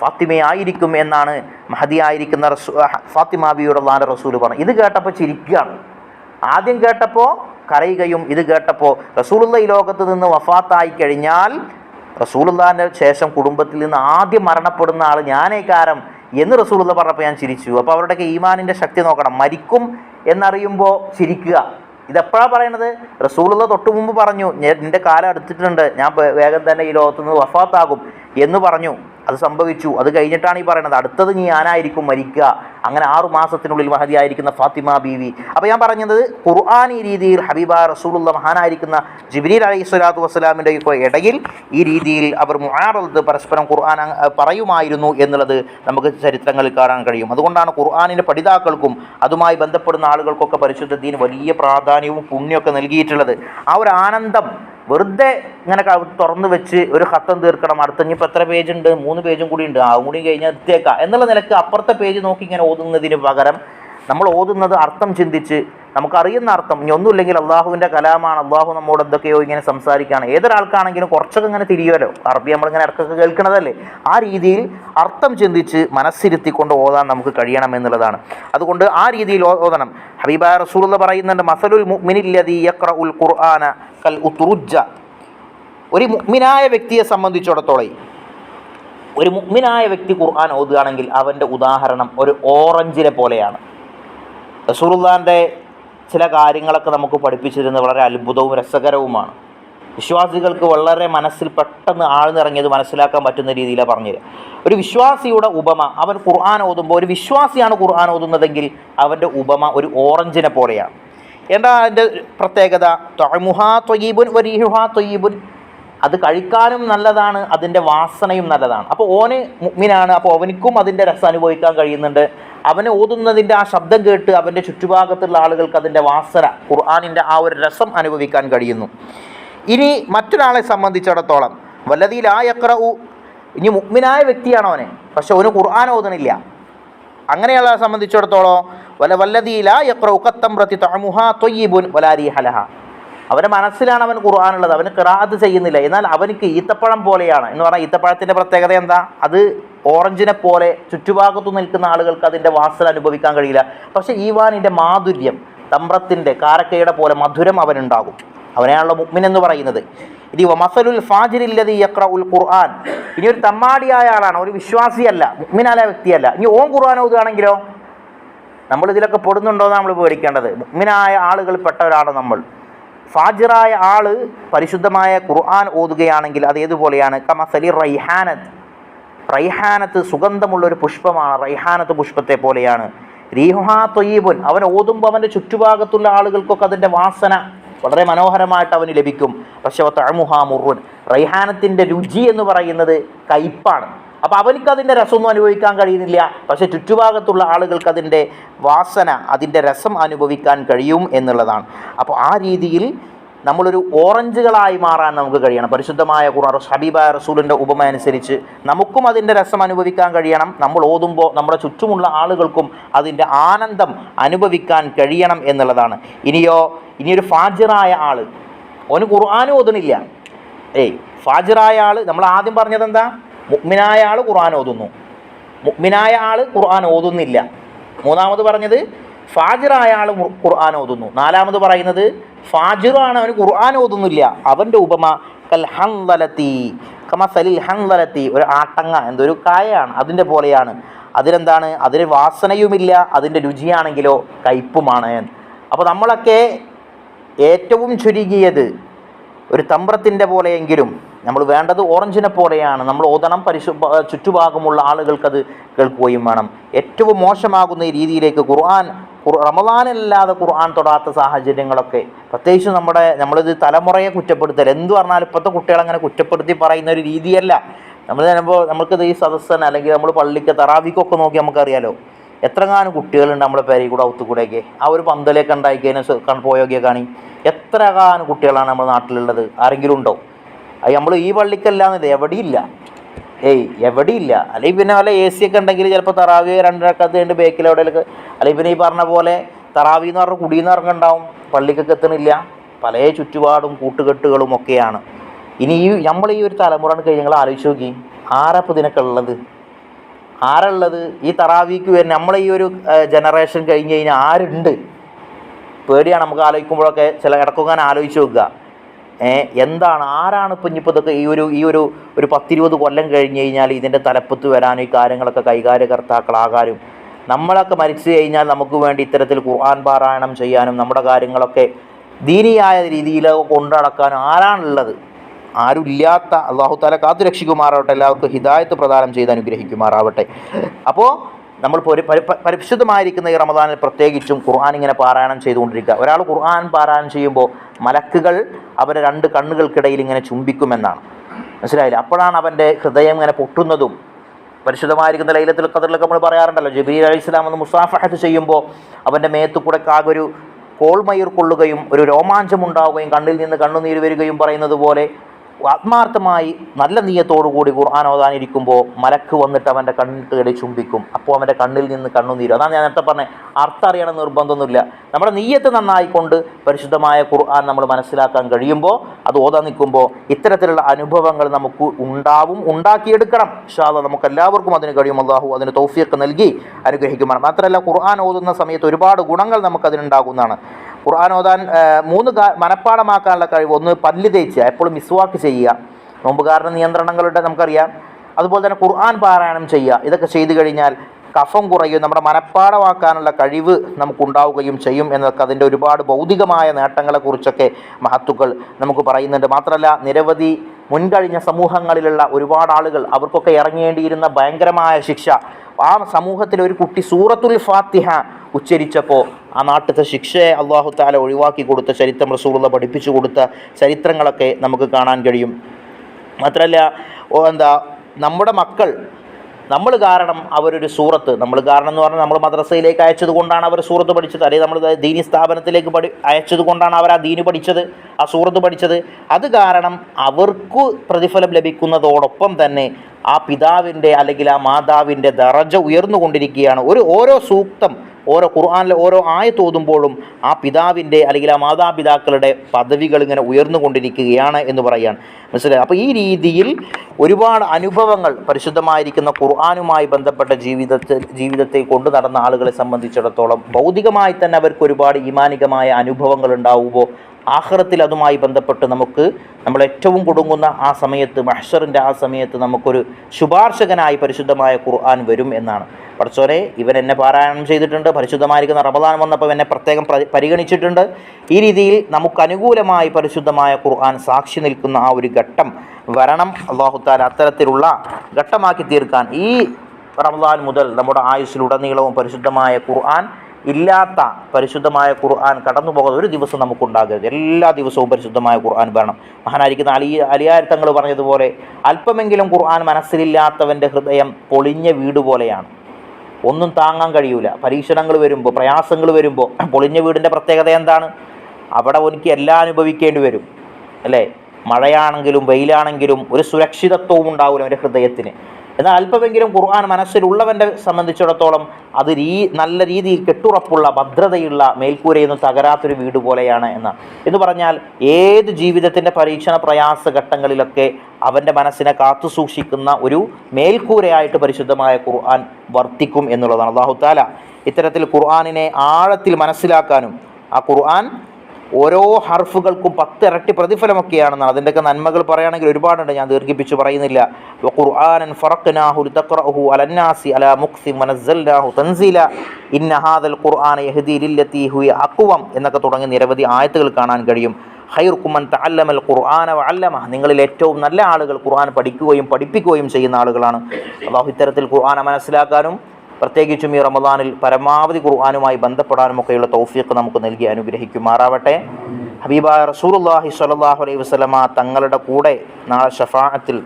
ഫാത്തിമയായിരിക്കും എന്നാണ് മഹദിയായിരിക്കുന്ന റസൂ ഫാത്തിമ ബിയോടുള്ള റസൂൽ പറഞ്ഞു ഇത് കേട്ടപ്പോൾ ചിരിക്കുകയാണ്. ആദ്യം കേട്ടപ്പോൾ കരയുകയും ഇത് കേട്ടപ്പോൾ റസൂലുള്ള ഈ ലോകത്ത് നിന്ന് വഫാത്തായി കഴിഞ്ഞാൽ റസൂലുള്ളാന്റെ ശേഷം കുടുംബത്തിൽ നിന്ന് ആദ്യം മരണപ്പെടുന്ന ആൾ ഞാനേ കാരം എന്ന് റസൂലുള്ള പറഞ്ഞപ്പോൾ ഞാൻ ചിരിച്ചു. അപ്പോൾ അവരുടെയൊക്കെ ഈമാനിന്റെ ശക്തി നോക്കണം. മരിക്കും എന്നറിയുമ്പോൾ ചിരിക്കുക. ഇതെപ്പോഴാണ് പറയണത്? റസൂലുള്ള തൊട്ടു മുമ്പ് പറഞ്ഞു നിന്റെ കാലം അടുത്തിട്ടുണ്ട്. ഞാൻ വേഗം തന്നെ ഈ ലോകത്തുനിന്ന് വഫാത്താകും എന്ന് പറഞ്ഞു. അത് സംഭവിച്ചു. അത് കഴിഞ്ഞിട്ടാണ് ഈ പറയുന്നത് അടുത്തത് ഞാനായിരിക്കും മരിക്കുക. അങ്ങനെ ആറു മാസത്തിനുള്ളിൽ മഹതിയായിരിക്കുന്ന ഫാത്തിമ ബീവി. അപ്പോൾ ഞാൻ പറഞ്ഞത് ഖുർആൻ ഈ രീതിയിൽ ഹബീബ റസൂലുള്ള മഹാനായിരിക്കുന്ന ജിബ്രീൽ അലൈഹി സ്വലാത്തു വസ്സലാമിന്റെ ഇടയിൽ ഈ രീതിയിൽ അവർ മുആറത്ത് പരസ്പരം ഖുർആൻ പറയുമായിരുന്നു എന്നുള്ളത് നമുക്ക് ചരിത്രങ്ങളിൽ കാണാൻ കഴിയും. അതുകൊണ്ടാണ് ഖുർആാനിന്റെ പഠിതാക്കൾക്കും അതുമായി ബന്ധപ്പെടുന്ന ആളുകൾക്കൊക്കെ പരിശുദ്ധ ദീൻ വലിയ പ്രാധാന്യവും പുണ്യമൊക്കെ നൽകിയിട്ടുള്ളത്. ആ ഒരു ആനന്ദം വെറുതെ ഇങ്ങനെ തുറന്ന് വെച്ച് ഒരു ഹത്തം തീർക്കണം അടുത്ത ഇനിയിപ്പോൾ എത്ര പേജ് ഉണ്ട്? മൂന്ന് പേജും കൂടി ഉണ്ട്. ആ കൂടി കഴിഞ്ഞാൽ എത്തിയേക്കാം. എന്നുള്ള നിലയ്ക്ക് അപ്പുറത്തെ പേജ് നോക്കി ഇങ്ങനെ ഓതുന്നതിന് പകരം നമ്മൾ ഓതുന്നത് അർത്ഥം ചിന്തിച്ച് നമുക്കറിയുന്ന അർത്ഥം. ഇനി ഒന്നുമില്ലെങ്കിൽ അള്ളാഹുവിന്റെ കലാമാണ് അള്ളാഹു നമ്മോട് എന്തൊക്കെയോ ഇങ്ങനെ സംസാരിക്കുകയാണ്. ഏതൊരാൾക്കാണെങ്കിലും കുറച്ചൊക്കെ ഇങ്ങനെ തിരിയുമല്ലോ. അറബി നമ്മളിങ്ങനെ ഇടക്കൊക്കെ കേൾക്കണതല്ലേ? ആ രീതിയിൽ അർത്ഥം ചിന്തിച്ച് മനസ്സിരുത്തിക്കൊണ്ട് ഓതാൻ നമുക്ക് കഴിയണം എന്നുള്ളതാണ്. അതുകൊണ്ട് ആ രീതിയിൽ ഓതണം. ഹബീബ റസൂൽ എന്ന് പറയുന്നുണ്ട് മസലുൽ മുഅ്മിനില്ലദീ ഖുർആന കൽ ഉത്തുറുജ ഒരു മുഗ്മിനായ വ്യക്തിയെ സംബന്ധിച്ചിടത്തോളം ഒരു മുഗ്മിനായ വ്യക്തി ഖുർആൻ ഓതുകയാണെങ്കിൽ അവന്റെ ഉദാഹരണം ഒരു ഓറഞ്ചിനെ പോലെയാണ്. റസൂറുല്ലാന്റെ ചില കാര്യങ്ങളൊക്കെ നമുക്ക് പഠിപ്പിച്ചിരുന്നത് വളരെ അത്ഭുതവും രസകരവുമാണ്. വിശ്വാസികൾക്ക് വളരെ മനസ്സിൽ പെട്ടെന്ന് ആഴ്ന്നിറങ്ങിയത് മനസ്സിലാക്കാൻ പറ്റുന്ന രീതിയിലാണ് പറഞ്ഞത്. ഒരു വിശ്വാസിയുടെ ഉപമ അവൻ ഖുർആൻ ഓതുമ്പോൾ ഒരു വിശ്വാസിയാണ് ഖുർആൻ ഓതുന്നതെങ്കിൽ അവന്റെ ഉപമ ഒരു ഓറഞ്ചിനെ പോലെയാണ്. എന്താ അതിന്റെ പ്രത്യേകത? തൊഴമുഹാ തൊയ്യീബുൻ വരീഹുഹാ തൊയ്യീബുൻ അത് കഴിക്കാനും നല്ലതാണ് അതിന്റെ വാസനയും നല്ലതാണ്. അപ്പോൾ ഓന് മുഗ്മിനാണ് അപ്പോൾ അവനിക്കും അതിന്റെ രസം അനുഭവിക്കാൻ കഴിയുന്നുണ്ട്. അവന് ഓതുന്നതിന്റെ ആ ശബ്ദം കേട്ട് അവന്റെ ചുറ്റുഭാഗത്തുള്ള ആളുകൾക്ക് അതിന്റെ വാസന ഖുർആാനിന്റെ ആ ഒരു രസം അനുഭവിക്കാൻ കഴിയുന്നു. ഇനി മറ്റൊരാളെ സംബന്ധിച്ചിടത്തോളം വല്ലതിയിൽ ആ യക്രഉ ഇനി മുഗ്മിനായ വ്യക്തിയാണ് അവനെ പക്ഷെ അവന് ഖുർആൻ ഓതണില്ല. അങ്ങനെയുള്ള സംബന്ധിച്ചിടത്തോളം വല വല്ലതീല യക്രൗ കത്തം പ്രതി തമുഹ തൊയ്യിബുൻ വലാരി ഹലഹ അവന്റെ മനസ്സിലാണ് അവൻ ഖുർആാനുള്ളത് അവന് കിറാത്ത് ചെയ്യുന്നില്ല. എന്നാൽ അവനക്ക് ഈത്തപ്പഴം പോലെയാണ്. എന്ന് പറഞ്ഞാൽ ഈത്തപ്പഴത്തിന്റെ പ്രത്യേകത എന്താ? അത് ഓറഞ്ചിനെ പോലെ ചുറ്റുഭാഗത്തു നിൽക്കുന്ന ആളുകൾക്ക് അതിന്റെ വാസന അനുഭവിക്കാൻ കഴിയില്ല. പക്ഷേ ഈവാനിന്റെ മാധുര്യം തമ്പ്രത്തിന്റെ കാരക്കയുടെ പോലെ മധുരം അവനുണ്ടാകും. അവനെയാണല്ലോ മുഗ്മിൻ എന്ന് പറയുന്നത്. ഇനി മസലുൽ ഫാജിരില്ലതി യക്ര ഉൽ ഖുർആൻ. ഇനി ഒരു തമ്മാടിയായ ആളാണ്. ഒരു വിശ്വാസിയല്ല. മുഗ്മിനായ വ്യക്തിയല്ല. ഇനി ഓം ഖുർആൻ ഓതുകയാണെങ്കിലോ? നമ്മൾ ഇതിലൊക്കെ പൊടുന്നുണ്ടോ എന്ന് നമ്മൾ പേടിക്കേണ്ടത്. മുഗ്മിനായ പെട്ടവരാണ് നമ്മൾ. ഫാജിറായ ആൾ പരിശുദ്ധമായ ഖുർആൻ ഓതുകയാണെങ്കിൽ അത് ഏതുപോലെയാണ്? കമസലി റൈഹാനത്ത്. റൈഹാനത്ത് സുഗന്ധമുള്ളൊരു പുഷ്പമാണ്. റൈഹാനത്ത് പുഷ്പത്തെ പോലെയാണ്. റീഹാ തൊയ്യബുൻ. അവൻ ഓതുമ്പോൾ അവന്റെ ചുറ്റുഭാഗത്തുള്ള ആളുകൾക്കൊക്കെ അതിന്റെ വാസന വളരെ മനോഹരമായിട്ട് അവന് ലഭിക്കും. പക്ഷേ തഴമുഹാ മുറുൻ. റൈഹാനത്തിന്റെ രുചി എന്ന് പറയുന്നത് കയ്പ്പാണ് അപ്പോൾ അവനിക്ക് അതിന്റെ രസമൊന്നും അനുഭവിക്കാൻ കഴിയുന്നില്ല. പക്ഷേ ചുറ്റുഭാഗത്തുള്ള ആളുകൾക്ക് അതിന്റെ വാസന അതിന്റെ രസം അനുഭവിക്കാൻ കഴിയും എന്നുള്ളതാണ്. അപ്പോൾ ആ രീതിയിൽ നമ്മളൊരു ഓറഞ്ചുകളായി മാറാൻ നമുക്ക് കഴിയണം. പരിശുദ്ധമായ ഖുർആൻ ഹബീബായ റസൂലിന്റെ ഉപമ അനുസരിച്ച് നമുക്കും അതിന്റെ രസം അനുഭവിക്കാൻ കഴിയണം. നമ്മൾ ഓതുമ്പോൾ നമ്മുടെ ചുറ്റുമുള്ള ആളുകൾക്കും അതിന്റെ ആനന്ദം അനുഭവിക്കാൻ കഴിയണം എന്നുള്ളതാണ്. ഇനിയോ ഇനിയൊരു ഫാജിറായ ആൾ ഓന് ഖുർആാനും ഓതുന്നില്ല. ഏയ് ഫാജിറായ ആൾ നമ്മൾ ആദ്യം പറഞ്ഞത് എന്താ മുഗ്മിനായ ആൾ ഖുർആൻ ഓതുന്നു. മുഗ്മിനായ ആൾ ഖുർആൻ ഓതുന്നില്ല. മൂന്നാമത് പറഞ്ഞത് ഫാജിറായ ആൾ ഖുർആൻ ഓതുന്നു. നാലാമത് പറയുന്നത് ഫാജിറാണ് അവന് ഖുർആൻ ഓതുന്നില്ല. അവന്റെ ഉപമ കൽ ഹൻലലത്തി കമ സലിൽ ഹൻലലത്തി ഒരു ആട്ടങ്ങ എന്തൊരു കായയാണ് അതിന്റെ പോലെയാണ്. അതിനെന്താണ് അതിന് വാസനയുമില്ല അതിന്റെ രുചിയാണെങ്കിലോ കയ്പുമാണ്. അപ്പോൾ നമ്മളൊക്കെ ഏറ്റവും ചുരുങ്ങിയത് ഒരു തമ്പ്രത്തിന്റെ പോലെയെങ്കിലും നമ്മൾ വേണ്ടത് ഓറഞ്ചിനെ പോലെയാണ്. നമ്മൾ ഓതണം പരിശു ചുറ്റുഭാഗമുള്ള ആളുകൾക്കത് കേൾക്കുകയും വേണം. ഏറ്റവും മോശമാകുന്ന ഈ രീതിയിലേക്ക് ഖുർആൻ റമദാനല്ലാതെ ഖുർആൻ തൊടാത്ത സാഹചര്യങ്ങളൊക്കെ പ്രത്യേകിച്ച് നമ്മുടെ നമ്മളിത് തലമുറയെ കുറ്റപ്പെടുത്തൽ എന്ത് പറഞ്ഞാലും ഇപ്പോഴത്തെ കുട്ടികളങ്ങനെ കുറ്റപ്പെടുത്തി പറയുന്ന ഒരു രീതിയല്ല. നമ്മൾ ചിലപ്പോൾ നമുക്കിത് ഈ സദസ്സൻ അല്ലെങ്കിൽ നമ്മൾ പള്ളിക്ക് തറാവിക്കൊക്കെ നോക്കി നമുക്കറിയാലോ എത്രങ്ങാനും കുട്ടികളുണ്ട് നമ്മുടെ പേരെ കൂടെ ഒത്തുകൂടെയൊക്കെ. ആ ഒരു പന്തലേക്ക് ഉണ്ടായിക്കഴിഞ്ഞാൽ പോയോഗ്യ കാണി എത്ര കാനും കുട്ടികളാണ് നമ്മുടെ നാട്ടിലുള്ളത്? ആരെങ്കിലും ഉണ്ടോ? അത് നമ്മൾ ഈ പള്ളിക്കല്ലാന്നില്ല എവിടെയില്ല. ഏയ് എവിടെയില്ല. അല്ലെങ്കിൽ പിന്നെ വല്ല എ സി ഒക്കെ ഉണ്ടെങ്കിൽ ചിലപ്പോൾ തറാവി രണ്ടരക്കത്ത് കഴിഞ്ഞ് ബേക്കിൽ എവിടെയൊക്കെ അല്ലെങ്കിൽ പിന്നെ ഈ പറഞ്ഞ പോലെ തറാവി എന്ന് പറഞ്ഞ കുടിയെന്ന് ഇറങ്ങുണ്ടാവും. പള്ളിക്കൊക്കെ എത്തണില്ല. പല ചുറ്റുപാടും കൂട്ടുകെട്ടുകളും ഒക്കെയാണ്. ഇനി ഈ നമ്മൾ ഈ ഒരു തലമുറ കഴിഞ്ഞ് ഞങ്ങൾ ആലോചിച്ച് നോക്കി. ആരപ്പോൾ ഇതിനൊക്കെ ഉള്ളത്? ആരുള്ളത് ഈ തറാവിക്ക് വരുന്ന നമ്മളെ ഈ ഒരു ജനറേഷൻ കഴിഞ്ഞ് കഴിഞ്ഞാൽ ആരുണ്ട്? പേടിയാണ്. നമുക്ക് ആലോചിക്കുമ്പോഴൊക്കെ ചില ഇടക്കൊക്കെ ആലോചിച്ച് നോക്കുക. എന്താണ്? ആരാണ് ഇപ്പം ഇനിയിപ്പോൾ ഇതൊക്കെ ഈ ഒരു ഈ ഒരു ഒരു പത്തിരുപത് കൊല്ലം കഴിഞ്ഞ് കഴിഞ്ഞാൽ ഇതിന്റെ തലപ്പത്ത് വരാനും ഈ കാര്യങ്ങളൊക്കെ കൈകാര്യകർത്താക്കളാകാനും നമ്മളൊക്കെ മരിച്ചു കഴിഞ്ഞാൽ നമുക്ക് വേണ്ടി ഇത്തരത്തിൽ ഖുർആൻ പാരായണം ചെയ്യാനും നമ്മുടെ കാര്യങ്ങളൊക്കെ ദീനിയായ രീതിയിൽ കൊണ്ടടക്കാനും ആരാണുള്ളത്? ആരുമില്ലാത്ത അള്ളാഹു താല കാത്തു രക്ഷിക്കുമാറാവട്ടെ എല്ലാവർക്കും ഹിദായത്ത് പ്രദാനം ചെയ്ത് അനുഗ്രഹിക്കുമാറാവട്ടെ. അപ്പോൾ നമ്മൾ പരി പരി പരിശുദ്ധമായിരിക്കുന്ന ഈ റമദാനിൽ പ്രത്യേകിച്ചും ഖുർആൻ ഇങ്ങനെ പാരായണം ചെയ്തുകൊണ്ടിരിക്കുക. ഒരാൾ ഖുർആൻ പാരായണം ചെയ്യുമ്പോൾ മലക്കുകൾ അവരെ രണ്ട് കണ്ണുകൾക്കിടയിൽ ഇങ്ങനെ ചുംബിക്കുമെന്നാണ്. മനസ്സിലായില്ല? അപ്പോഴാണ് അവന്റെ ഹൃദയം ഇങ്ങനെ പൊട്ടുന്നതും. പരിശുദ്ധമായിരിക്കുന്ന ലൈലത്തിൽ ഖദറിലൊക്കെ നമ്മൾ പറയാറുണ്ടല്ലോ ജബീർ അലി ഇസ്ലാം ഒന്ന് മുസാഫഹത്ത് ചെയ്യുമ്പോൾ അവന്റെ മേത്ത് കൂടെ ഒരു കോൾമയിർ കൊള്ളുകയും ഒരു രോമാഞ്ചമുണ്ടാവുകയും കണ്ണിൽ നിന്ന് കണ്ണുനീര് വരികയും പറയുന്നത് പോലെ ആത്മാർത്ഥമായി നല്ല നീയത്തോടുകൂടി ഖുർആൻ ഓതാനിരിക്കുമ്പോൾ മലക്ക് വന്നിട്ട് അവന്റെ കണ്ണിട്ട് ചുംബിക്കും. അപ്പോൾ അവന്റെ കണ്ണിൽ നിന്ന് കണ്ണുനീരും. അതാണ് ഞാൻ നേരത്തെ പറഞ്ഞത് അർത്ഥം അറിയണം നിർബന്ധമൊന്നുമില്ല. നമ്മുടെ നീയത്ത് നന്നായിക്കൊണ്ട് പരിശുദ്ധമായ ഖുർആൻ നമ്മൾ മനസ്സിലാക്കാൻ കഴിയുമ്പോൾ അത് ഓതാൻ നിൽക്കുമ്പോൾ ഇത്തരത്തിലുള്ള അനുഭവങ്ങൾ നമുക്ക് ഉണ്ടാവും ഉണ്ടാക്കിയെടുക്കണം. ഷാദ നമുക്ക് എല്ലാവർക്കും അതിന് കഴിയും. അള്ളാഹു അതിന് തൗഫീഖ് നൽകി അനുഗ്രഹിക്കുമാണ് മാത്രമല്ല ഖുർആൻ ഓതുന്ന സമയത്ത് ഒരുപാട് ഗുണങ്ങൾ നമുക്കതിനുണ്ടാകുന്നതാണ്. ഖുർആൻ ഓതാൻ മൂന്ന് മനഃപ്പാടമാക്കാനുള്ള കഴിവ്. ഒന്ന് പല്ല് തേച്ച് എപ്പോഴും മിസ്വാക്ക് ചെയ്യുക. നോമ്പുകാരുടെ നിയന്ത്രണങ്ങളുടെ നമുക്കറിയാം. അതുപോലെ തന്നെ ഖുർആൻ പാരായണം ചെയ്യുക. ഇതൊക്കെ ചെയ്തു കഴിഞ്ഞാൽ കഫം കുറയും. നമ്മുടെ മനഃപ്പാടമാക്കാനുള്ള കഴിവ് നമുക്കുണ്ടാവുകയും ചെയ്യും. എന്നൊക്കെ അതിന്റെ ഒരുപാട് ഭൗതികമായ നേട്ടങ്ങളെക്കുറിച്ചൊക്കെ മഹത്തുക്കൾ നമുക്ക് പറയുന്നുണ്ട്. മാത്രമല്ല നിരവധി മുൻകഴിഞ്ഞ സമൂഹങ്ങളിലുള്ള ഒരുപാട് ആളുകൾ അവർക്കൊക്കെ ഇറങ്ങേണ്ടിയിരുന്ന ഭയങ്കരമായ ശിക്ഷ. ആ സമൂഹത്തിൽ ഒരു കുട്ടി സൂറത്തുൽ ഫാത്തിഹ ഉച്ചരിച്ചപ്പോൾ ആ നാട്ടിലത്തെ ശിക്ഷയെ അള്ളാഹു താല ഒഴിവാക്കി കൊടുത്ത ചരിത്രം റസൂലുള്ള പഠിപ്പിച്ചു കൊടുത്ത ചരിത്രങ്ങളൊക്കെ നമുക്ക് കാണാൻ കഴിയും. മാത്രമല്ല എന്താ നമ്മുടെ മക്കൾ നമ്മൾ കാരണം അവരൊരു സൂറത്ത്. നമ്മൾ കാരണം എന്ന് പറഞ്ഞാൽ നമ്മൾ മദ്രസയിലേക്ക് അയച്ചത് കൊണ്ടാണ് അവർ സൂറത്ത് പഠിച്ചത്. അല്ലെങ്കിൽ നമ്മൾ ദീനി സ്ഥാപനത്തിലേക്ക് പഠി അയച്ചത് കൊണ്ടാണ് അവർ ആ ദീന് പഠിച്ചത് ആ സൂറത്ത് പഠിച്ചത്. അത് കാരണം അവർക്ക് പ്രതിഫലം ലഭിക്കുന്നതോടൊപ്പം തന്നെ ആ പിതാവിന്റെ അല്ലെങ്കിൽ ആ മാതാവിന്റെ ദറജ ഉയർന്നുകൊണ്ടിരിക്കുകയാണ്. ഒരു ഓരോ സൂക്തം ഓരോ ഖുർആാനിലെ ഓരോ ആയത്ത് ഓതുമ്പോഴും ആ പിതാവിന്റെ അല്ലെങ്കിൽ ആ മാതാപിതാക്കളുടെ പദവികൾ ഇങ്ങനെ ഉയർന്നുകൊണ്ടിരിക്കുകയാണ് എന്ന് പറയുകയാണ് മനസ്സിലായി? അപ്പോൾ ഈ രീതിയിൽ ഒരുപാട് അനുഭവങ്ങൾ പരിശുദ്ധമായിരിക്കുന്ന ഖുർആാനുമായി ബന്ധപ്പെട്ട ജീവിതത്തിൽ ജീവിതത്തെ കൊണ്ടു നടന്ന ആളുകളെ സംബന്ധിച്ചിടത്തോളം ഭൗതികമായി തന്നെ അവർക്ക് ഒരുപാട് ഈമാനികമായ അനുഭവങ്ങൾ ഉണ്ടാവുമ്പോൾ ആഹ്റത്തിൽ അതുമായി ബന്ധപ്പെട്ട് നമുക്ക് നമ്മൾ ഏറ്റവും കുടുങ്ങുന്ന ആ സമയത്ത് മഹ്ഷറിന്റെ ആ സമയത്ത് നമുക്കൊരു ശുപാർശകനായി പരിശുദ്ധമായ ഖുർആൻ വരും എന്നാണ്. പഠിച്ചോരെ ഇവൻ എന്നെ പാരായണം ചെയ്തിട്ടുണ്ട് പരിശുദ്ധമായിരിക്കുന്ന റമദാൻ വന്നപ്പോൾ എന്നെ പ്രത്യേകം പരിഗണിച്ചിട്ടുണ്ട്. ഈ രീതിയിൽ നമുക്ക് അനുകൂലമായി പരിശുദ്ധമായ ഖുർആൻ സാക്ഷി നിൽക്കുന്ന ആ ഒരു ഘട്ടം വരണം. അള്ളാഹുത്താൽ അത്തരത്തിലുള്ള ഘട്ടമാക്കി തീർക്കാൻ ഈ റമദാൻ മുതൽ നമ്മുടെ ആയുസ്സിലുടനീളവും പരിശുദ്ധമായ ഖുർആൻ ഇല്ലാത്ത പരിശുദ്ധമായ ഖുർആൻ കടന്നു പോകുന്ന ഒരു ദിവസം നമുക്കുണ്ടാകരുത്. എല്ലാ ദിവസവും പരിശുദ്ധമായ ഖുർആൻ വരണം. മഹാനായിരിക്കുന്ന അലി അലിയാരത്തങ്ങൾ പറഞ്ഞതുപോലെ അല്പമെങ്കിലും ഖുർആൻ മനസ്സിലില്ലാത്തവന്റെ ഹൃദയം പൊളിഞ്ഞ വീട് പോലെയാണ്. ഒന്നും താങ്ങാൻ കഴിയൂല. പരീക്ഷണങ്ങൾ വരുമ്പോൾ പ്രയാസങ്ങൾ വരുമ്പോൾ പൊളിഞ്ഞ വീടിന്റെ പ്രത്യേകത എന്താണ്? അവിടെ എനിക്ക് എല്ലാം അനുഭവിക്കേണ്ടി വരും. അല്ലേ? മഴയാണെങ്കിലും വെയിലാണെങ്കിലും ഒരു സുരക്ഷിതത്വവും ഉണ്ടാവില്ല അവന്റെ ഹൃദയത്തിന്. എന്നാൽ അല്പമെങ്കിലും ഖുർആൻ മനസ്സിലുള്ളവന്റെ സംബന്ധിച്ചിടത്തോളം അത് രീ നല്ല രീതിയിൽ കെട്ടുറപ്പുള്ള ഭദ്രതയുള്ള മേൽക്കൂരയൊന്നും തകരാത്തൊരു വീട് പോലെയാണ് എന്ന്. എന്ന് പറഞ്ഞാൽ ഏത് ജീവിതത്തിന്റെ പരീക്ഷണ പ്രയാസ ഘട്ടങ്ങളിലൊക്കെ അവന്റെ മനസ്സിനെ കാത്തു സൂക്ഷിക്കുന്ന ഒരു മേൽക്കൂരയായിട്ട് പരിശുദ്ധമായ ഖുർആൻ വർത്തിക്കും എന്നുള്ളതാണ്. അള്ളാഹുത്താല ഇത്തരത്തിൽ ഖുർആാനിനെ ആഴത്തിൽ മനസ്സിലാക്കാനും ആ ഖുർആൻ ഓരോ ഹർഫുകൾക്കും പത്തിരട്ടി പ്രതിഫലമൊക്കെയാണെന്നാണ്. അതിന്റെയൊക്കെ നന്മകൾ പറയുകയാണെങ്കിൽ ഒരുപാടുണ്ട്. ഞാൻ ദീർഘിപ്പിച്ച് പറയുന്നില്ല. ഫറഖ്നാഹു അലന്നാസി അല തൻസീല. ഇന്ന ഹാദൽ എന്നൊക്കെ തുടങ്ങി നിരവധി ആയത്തുകൾ കാണാൻ കഴിയും. ഖൈറുക്കുമൻ തഅല്ലമൽ ഖുർആന വഅല്ലമ നിങ്ങളിൽ ഏറ്റവും നല്ല ആളുകൾ ഖുർആൻ പഠിക്കുകയും പഠിപ്പിക്കുകയും ചെയ്യുന്ന ആളുകളാണ്. അള്ളാഹു ഇത്തരത്തിൽ ഖുർആനെ മനസ്സിലാക്കാനും പ്രത്യേകിച്ചും ഈ റമദാനിൽ പരമാവധി ഖുർആാനുമായി ബന്ധപ്പെടാനുമൊക്കെയുള്ള തൗഫീഖ് നമുക്ക് നൽകി അനുഗ്രഹിക്കുമാറാവട്ടെ. ഹബീബ റസൂലുള്ളാഹി സ്വല്ലല്ലാഹു അലൈഹി വസല്ലമ തങ്ങളുടെ കൂടെ നാളെ ഷഫാഅത്തിൽ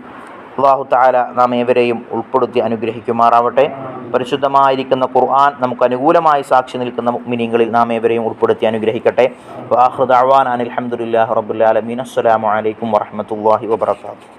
അള്ളാഹു താല നാം ഏവരെയും ഉൾപ്പെടുത്തി അനുഗ്രഹിക്കുമാറാവട്ടെ. പരിശുദ്ധമായിരിക്കുന്ന ഖുർആൻ നമുക്ക് അനുകൂലമായി സാക്ഷി നിൽക്കുന്ന മിനിങ്ങളിൽ നാം ഏവരെയും ഉൾപ്പെടുത്തി അനുഗ്രഹിക്കട്ടെ. വാഹൃദ് അവാൻ അനിൽ അലഹമുല്ലാ റബുല്ലാലമീൻ അസ്സലാമു അലൈക്കും വറഹ്മത്തുള്ളാഹി വബറകാതുഹു.